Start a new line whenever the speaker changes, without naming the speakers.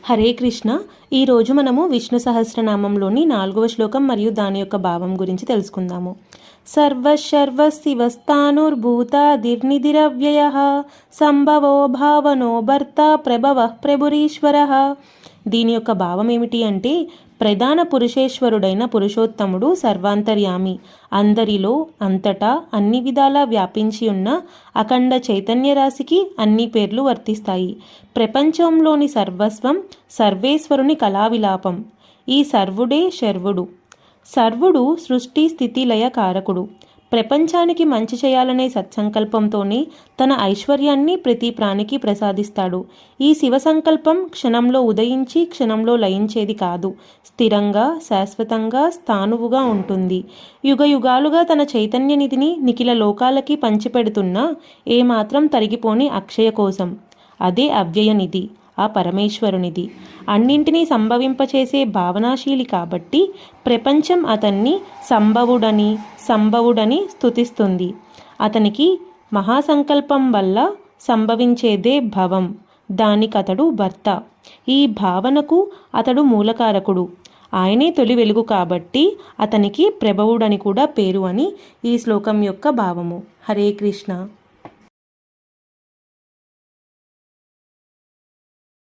హరే కృష్ణ. ఈరోజు మనము విష్ణు సహస్రనామంలోని నాలుగవ శ్లోకం మరియు దాని యొక్క భావం గురించి తెలుసుకుందాము. సర్వశర్వ శివస్థానుర్భూతాదిర్నిధిరవ్యయ సంభవో భావనో భర్త ప్రభవ ప్రభురీశ్వర. దీని యొక్క భావం ఏమిటి అంటే ప్రధాన పురుషేశ్వరుడైన పురుషోత్తముడు సర్వాంతర్యామి. అందరిలో అంతటా అన్ని విధాలా వ్యాపించి ఉన్న అఖండ చైతన్య రాశికి అన్ని పేర్లు వర్తిస్తాయి. ప్రపంచంలోని సర్వస్వం సర్వేశ్వరుని కళావిలాపం. ఈ సర్వుడే శర్వుడు. సర్వుడు సృష్టి స్థితి లయ కారకుడు. ప్రపంచానికి మంచి చేయాలనే సత్సంకల్పంతోనే తన ఐశ్వర్యాన్ని ప్రతి ప్రాణికి ప్రసాదిస్తాడు. ఈ శివ సంకల్పం క్షణంలో ఉదయించి క్షణంలో లయించేది కాదు. స్థిరంగా శాశ్వతంగా స్థానువుగా ఉంటుంది. యుగ యుగాలుగా తన చైతన్య నిధిని నిఖిల లోకాలకి పంచిపెడుతున్నా ఏమాత్రం తరిగిపోని అక్షయ కోసం అదే అవ్యయ నిధి ఆ పరమేశ్వరునిది. అన్నింటినీ సంభవింపచేసే భావనాశీలి కాబట్టి ప్రపంచం అతన్ని సంభవుడని సంభవుడని స్థుతిస్తుంది అతనికి మహాసంకల్పం వల్ల సంభవించేదే భవం. దానికతడు భర్త. ఈ భావనకు అతడు మూలకారకుడు. ఆయనే తొలి వెలుగు కాబట్టి అతనికి ప్రభవుడని కూడా పేరు అని ఈ శ్లోకం యొక్క భావము. హరే కృష్ణ.